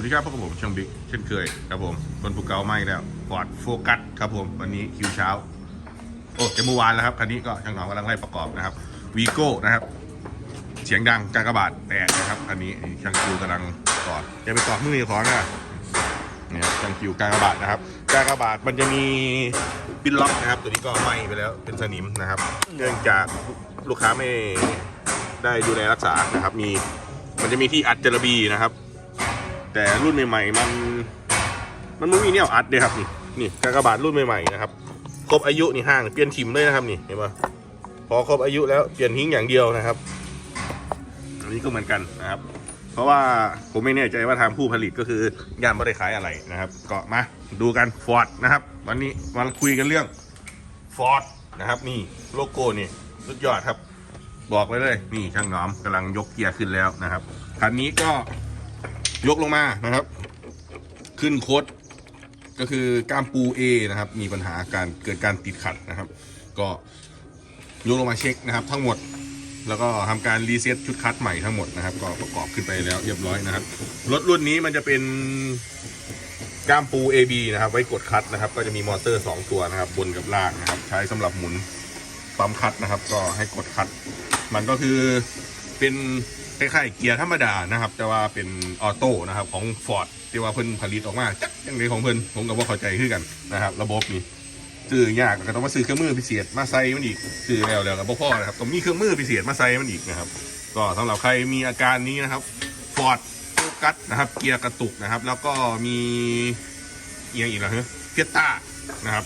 วัสดีครับพบกับผมช่างบิ๊กเช่นเคยครับผมคนภูเก่าไม่แล้วฟอร์ดโฟกัสครับผมวันนี้คิวเช้า โอ้จะเมื่อวานแล้วครับคันนี้ก็ช่างหนองกำลังไล่ประกอบนะครับวีโก้นะครับ เสียงดังกากบาทแตกนะครับคันนี้ช่างคิวกำลังกอดจะไปกอดมือของนะเนี่ยช่างคิวกากบาทนะครับกากบาทมันจะมีปินล็อกนะครับ ตัวนี้ก็ไหม้ไปแล้วเป็นสนิมนะครับ เนื่องจากลูกค้าไม่ได้ดูแลรักษานะครับ มีมันจะมีที่อัดเจลาบีนะครับ แต่รุ่นใหม่ๆมัน มันไม่มีเนี่ยอัดเลยครับนี่นี่กากบาทรุ่นใหม่ๆนะครับครบอายุนี่ห้างเปลี่ยนทิมเลยนะครับนี่เห็นปะพอครบอายุแล้วเปลี่ยนทิ้งอย่างเดียวนะครับ อันนี้ก็เหมือนกันนะครับ เพราะว่าผมไม่แน่ใจว่าทางผู้ผลิตก็คือย่านไม่ได้ขายอะไรนะครับ ก็มาดูกันฟอร์ดนะครับ วันนี้มาคุยกันเรื่องฟอร์ดนะครับ นี่โลโก้นี่สุดยอดครับ บอกไว้เลย นี่ช่างหน้อมกำลังยกเกียร์ขึ้นแล้วนะครับคันนี้ก็ ยกลงมานะครับ ขึ้นโคดก็คือกล้ามปู A นะครับ มีปัญหาการเกิดการติดขัดนะครับ ก็ยกลงมาเช็คนะครับ ทั้งหมดแล้วก็ทำการรีเซ็ตชุดคัดใหม่ทั้งหมดนะครับ ก็ประกอบขึ้นไปแล้วเรียบร้อยนะครับรถรุ่นนี้มันจะเป็นกล้ามปู AB นะครับ ไว้กดคัดนะครับ ก็จะมีมอเตอร์ 2 ตัวนะครับ บนกับล่างนะครับ ใช้สำหรับหมุนปั๊มคัดนะครับ ก็ให้กดคัด มันก็คือเป็น คล้ายๆเกียร์ธรรมดานะครับ แต่ว่าเป็นออโต้นะครับของ Ford ที่ว่าเพิ่นผลิตออกมาจักย่างไรของเพิ่นผมก็บ่เข้าใจคือกันนะครับ ระบบนี้ซื้อยากก็ต้องมาซื้อเครื่องมือพิเศษมาใส่มันอีกซื้อแล้วแล้วก็บ่พอนะครับต้องมีเครื่องมือพิเศษมาใส่มันอีกนะครับ ก็สำหรับใครมีอาการนี้นะครับ Ford โฟกัสนะครับ เกียร์กระตุกนะครับ แล้วก็มีเอียงอีกแล้วเฮ้ยเฟียต้านะครับ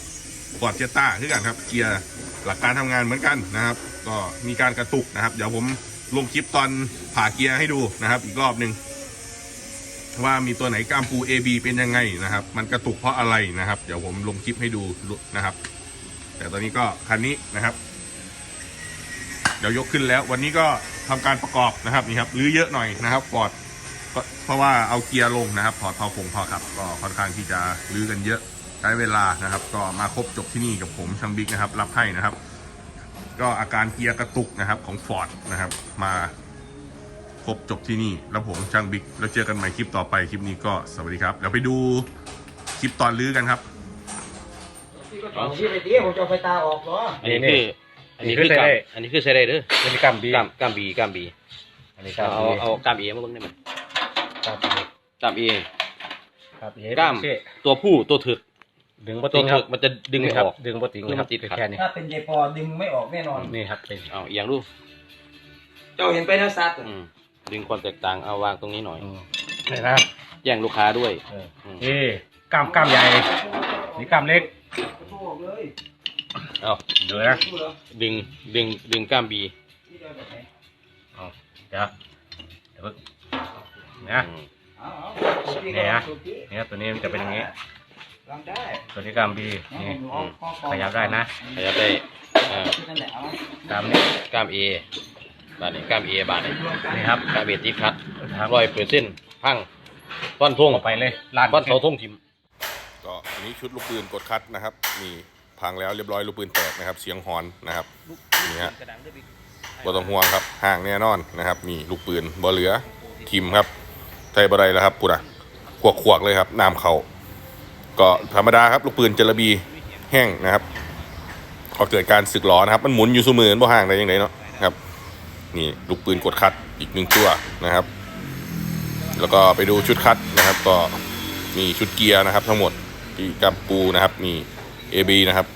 ฟอร์ดเจต้าคือกันครับ เกียร์หลักการทำงานเหมือนกันนะครับ ก็มีการกระตุกนะครับ เดี๋ยวผม ลงคลิปตอนผ่าเกียร์ให้ดูนะครับ อีกรอบหนึ่งว่ามีตัวไหนกล้ามปู AB เป็นยังไงนะครับ มันกระตุกเพราะอะไรนะครับ เดี๋ยวผมลงคลิปให้ดูนะครับ แต่ตอนนี้ก็คันนี้นะครับ เดี๋ยวยกขึ้นแล้ว วันนี้ก็ทำการประกอบนะครับนี่ครับรื้อเยอะหน่อยนะครับฟอร์ดเพราะว่าเอาเกียร์ลงนะครับถอดเผาผงเผาขับ ก็ค่อนข้างที่จะรื้อกันเยอะใช้เวลานะครับ ก็มาครบจบที่นี่กับผมช่างบิ๊กนะครับ รับให้นะครับ ก็อาการเกียร์กระตุกนะครับของ Ford นะครับ มาครบจบที่นี่ แล้วผมช่างบิ๊ก แล้วเจอกันใหม่คลิปต่อไปคลิปนี้ก็สวัสดีครับ เดี๋ยวไปดูคลิปตอนลื้อกันครับเอาที่ไปตีผมจะเอาไฟตาออกเหรออันนี้คือ อันนี้คือนี่คือกามใส่ได้ อันนี้คือใส่ได้เด้อเป็นกรรมบีกามกามบีกามบีอันนี้กรเอารมเอาบีเอากามเอมาเบิ่งได้มั้ยกรรมบีกามเอครับเฮ็ดกล้ามโอเคตัวผู้ตัวถึก ดึงบ่ตัติวงครัถึบกมันจะดึงไม่นี่อครับอก ดึงบ่ติงคือมันติดขัดแค่นี้ถ้าเป็นเจปอดึงไม่ออกแน่นอน นี่ครับเป็นเอาเอียงดูเจ้าเห็นไปนะซัดอืมดึงความแตกต่างเอาวางตรงนี้หน่อย อืมนี่นะแย่งลูกค้าด้วยเอออืมนี่กล้ามกล้ามใหญ่ นี่กล้ามเล็ก โทษเลยเอาเดี๋ยวนะพูดเหรอดึงดึงดึงกามบีที่เดินแบบไหนเอาเดี๋ยวเดี๋ยวเพิ่งนะ อืมเอาเอาสูบที่ก็ลองสูบที่เนี่ยตัวนี้มันจะเป็นอย่างงี้ ลองได้ตัวนี้กล้ามบีนี่เอาเอาเอาขยับได้นะ ขยับได้เอ่อที่นั่นแหละเอากล้ามนี้กามเอบาดนี้กามเอบาดนี้นี่ครับกามเอติดขัดครับร้อยเปอร์เซ็นต์พังฟันทงออกไปเลยลานฟันเสาทงทิมก็อันนี้ชุดลูกปืนกดคัดนะครับนี่พังแล้วเรียบร้อยลูกปืนแตกนะครับ เสียงฮอนนะครับนี่ฮะบ่ต้องห่วงครับห่างแน่นอนนะครับนี่ลูกปืนบ่เหลือทิมครับไทยบ่ได้แล้วครับปุระขวกขวกๆเลยครับน้ำเขา ก็ธรรมดาครับลูกปืนเจระบีแห้งนะครับพอเกิดการสึกหลอนะครับ มันหมุนอยู่เสมอบ่ห่างได้ยังไงเนาะครับนี่ลูกปืนกดคัดอีกหนึ่งตัวนะครับ แล้วก็ไปดูชุดคัดนะครับ ก็มีชุดเกียร์นะครับ ทั้งหมดที่กัมปูนะครับมี AB นะครับ